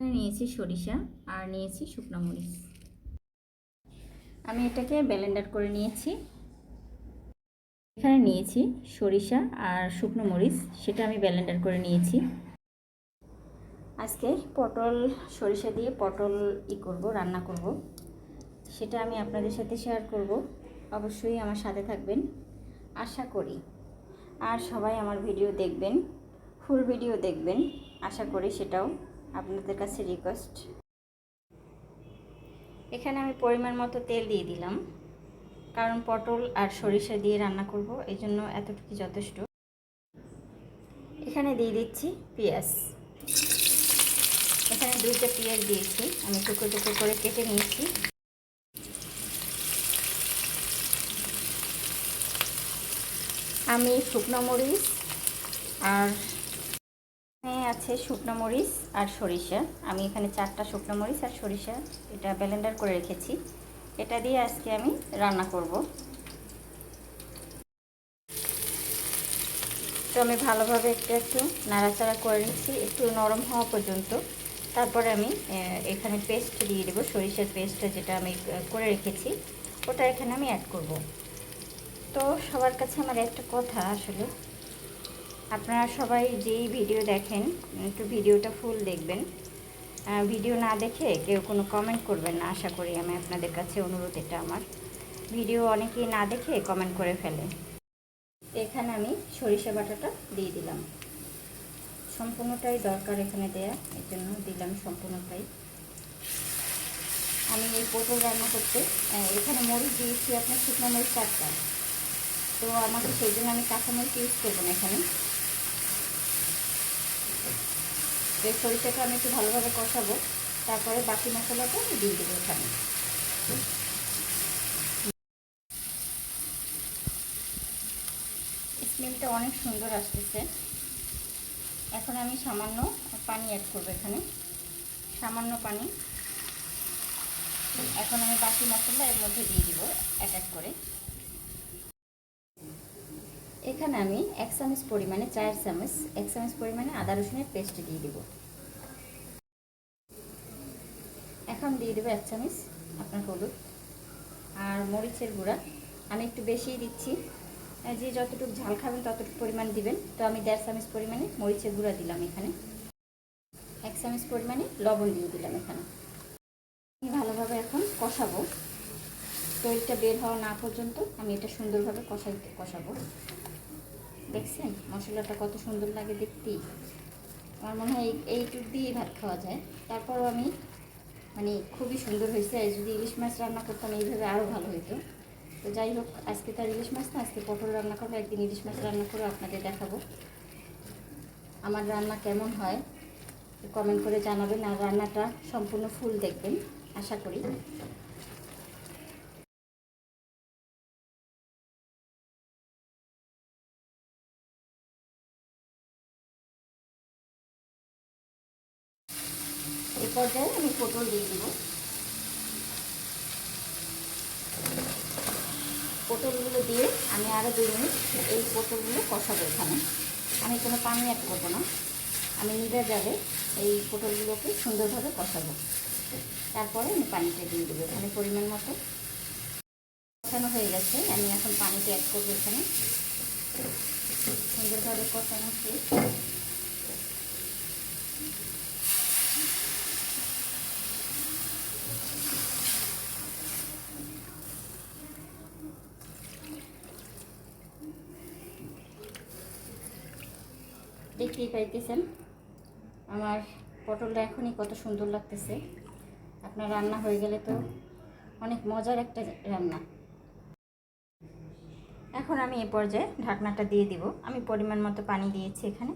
নিয়েছি সরিষা আর নিয়েছি শুকনো মরিচ। আমি এটাকে ব্লেন্ডার করে নিয়েছি। এখানে নিয়েছি সরিষা আর শুকনো মরিচ, সেটা আমি ব্লেন্ডার করে নিয়েছি। আজকে পটল, সরিষা দিয়ে পটল ই করব, রান্না করব। সেটা আমি আপনাদের সাথে শেয়ার করব। অবশ্যই আমার সাথে থাকবেন। আশা করি। আর সবাই আমার ভিডিও দেখবেন, ফুল ভিডিও দেখবেন, আশা করি সেটাও। আপনাদের কাছে রিকোয়েস্ট এখানে আমি পরিমাণ মতো তেল দিয়ে দিলাম, কারণ পটল আর সরিষা দিয়ে রান্না করব, এই জন্য এতটুকু যথেষ্ট। এখানে দিয়ে দিচ্ছি পেঁয়াজ। এখানে দুইটা পেঁয়াজ দিয়েছি, আমি টুকরো টুকরো করে কেটে নিয়েছি। আমি শুকনো মরিচ আর এখানে আছে শুকনো মরিচ আর সরিষা। আমি এখানে চারটা শুকনো মরিচ আর সরিষা এটা ব্লেন্ডার করে রেখেছি। এটা দিয়ে আজকে আমি রান্না করব। তো আমি ভালোভাবে একটু একটু নাড়াচাড়া করে নিচ্ছি, একটু নরম হওয়া পর্যন্ত। তারপরে আমি এখানে পেস্ট দিয়ে দেবো, সরিষার পেস্টটা যেটা আমি করে রেখেছি, ওটা এখানে আমি অ্যাড করব। তো সবার কাছে আমার একটা কথা আসলে। আপনারা সবাই যেই ভিডিও দেখেন, একটু ভিডিওটা ফুল দেখবেন। ভিডিও না দেখে কেউ কোনো কমেন্ট করবেন না, আশা করি আমি আপনাদের কাছে অনুরোধ এটা আমার। ভিডিও অনেকেই না দেখে কমেন্ট করে ফেলে। এখানে আমি সরিষা বাটাটা দিয়ে দিলাম। সম্পূর্ণটাই দরকার এখানে দেয়া, এর জন্য দিলাম সম্পূর্ণটাই। আমি এই পটল রান্না করতে এখানে মরিচ দিয়েছি আপনার শুকনো মরিচ চারটা। তো আমাকে সেই জন্য আমি কাঁচামরিচ ইউজ করব না এখানে। এই সরিষাটা আমি একটু ভালোভাবে কষাবো, তারপরে বাকি মশলাটা আমি দিয়ে দেবো এখানে। স্মেলটা অনেক সুন্দর আসতেছে। এখন আমি সামান্য পানি অ্যাড করব এখানে। সামান্য পানি। এখন আমি বাকি মশলা এর মধ্যে দিয়ে দিব এক এক করে। এখানে আমি এক চামচ পরিমাণে চার চামচ, এক চামচ পরিমাণে আদা রসুনের পেস্ট দিয়ে দিব। এখন দিয়ে দেবো এক চামচ আপনার হলুদ আর মরিচের গুঁড়া। আমি একটু বেশিই দিচ্ছি। যে যতটুকু ঝাল খাবেন ততটুকু পরিমাণ দিবেন। তো আমি দেড় চামচ পরিমাণে মরিচের গুঁড়া দিলাম এখানে। এক চামচ পরিমাণে লবণ দিয়ে দিলাম এখানে। আমি ভালোভাবে এখন কষাবো। তৈরিটা বের হওয়া না পর্যন্ত আমি এটা সুন্দরভাবে কষাইতে কষাবো। দেখছেন? মশলাটা কত সুন্দর লাগে দেখতেই। আমার মনে হয় এইটুক দিয়েই ভাত খাওয়া যায়। তারপরও আমি মানে খুবই সুন্দর হয়েছে। যদি ইলিশ মাছ রান্না করতাম, এইভাবে আরও ভালো হতো তো যাই হোক, আজকে তার ইলিশ মাছ না, আজকে পটল রান্না করব, একদিন ইলিশ মাছ রান্না করে আপনাদের দেখাবো। আমার রান্না কেমন হয় কমেন্ট করে জানাবেন, আর রান্নাটা সম্পূর্ণ ফুল দেখবেন, আশা করি। পর্যায়ে আমি পটল দিয়ে দিব। পটলগুলো দিয়ে আমি আরও দুই মিনিট এই পটলগুলো কষাবো এখানে। আমি কোনো পানি অ্যাড করব না। আমি নিজের যাবে এই পটলগুলোকে সুন্দরভাবে কষাবো। তারপরে আমি পানিটা দিয়ে দেবো এখানে পরিমাণ মতো। কষানো হয়ে গেছে। আমি এখন পানিটা অ্যাড করব এখানে। সুন্দরভাবে কষানো শেষ। দেখতেই পাইতেছেন। আমার পটলটা এখনই কত সুন্দর লাগতেছে। আপনার রান্না হয়ে গেলে তো অনেক মজার একটা রান্না। এখন আমি এ পর্যায়ে ঢাকনাটা দিয়ে দিব। আমি পরিমাণ মতো পানি দিয়েছি এখানে।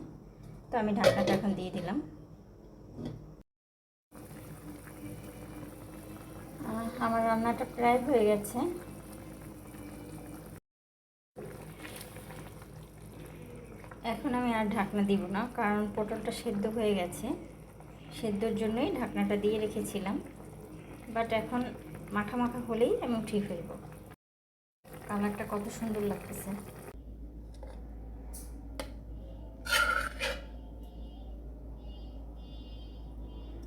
তো আমি ঢাকনাটা এখন দিয়ে দিলাম। আমার রান্নাটা প্রায় হয়ে গেছে। এখন আমি আর ঢাকনা দিব না, কারণ পটলটা সেদ্ধ হয়ে গেছে। সেদ্ধর জন্যই ঢাকনাটা দিয়ে রেখেছিলাম। বাট এখন মাখা মাখা হলেই আমি উঠিয়ে ফেলব। কালারটা কত সুন্দর লাগতেছে।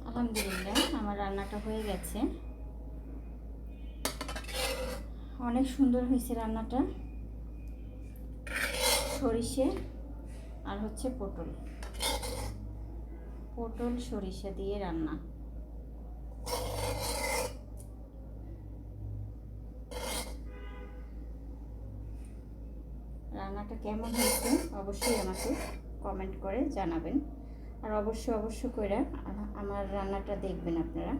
আলহামদুলিল্লাহ, আমার রান্নাটা হয়ে গেছে। অনেক সুন্দর হয়েছে রান্নাটা। সরিষে আর হচ্ছে পটল। পটল, সরিষা দিয়ে রান্না। রান্নাটা কেমন হয়েছে অবশ্যই আমাকে কমেন্ট করে জানাবেন। আর অবশ্যই অবশ্য করে আমার রান্নাটা দেখবেন আপনারা।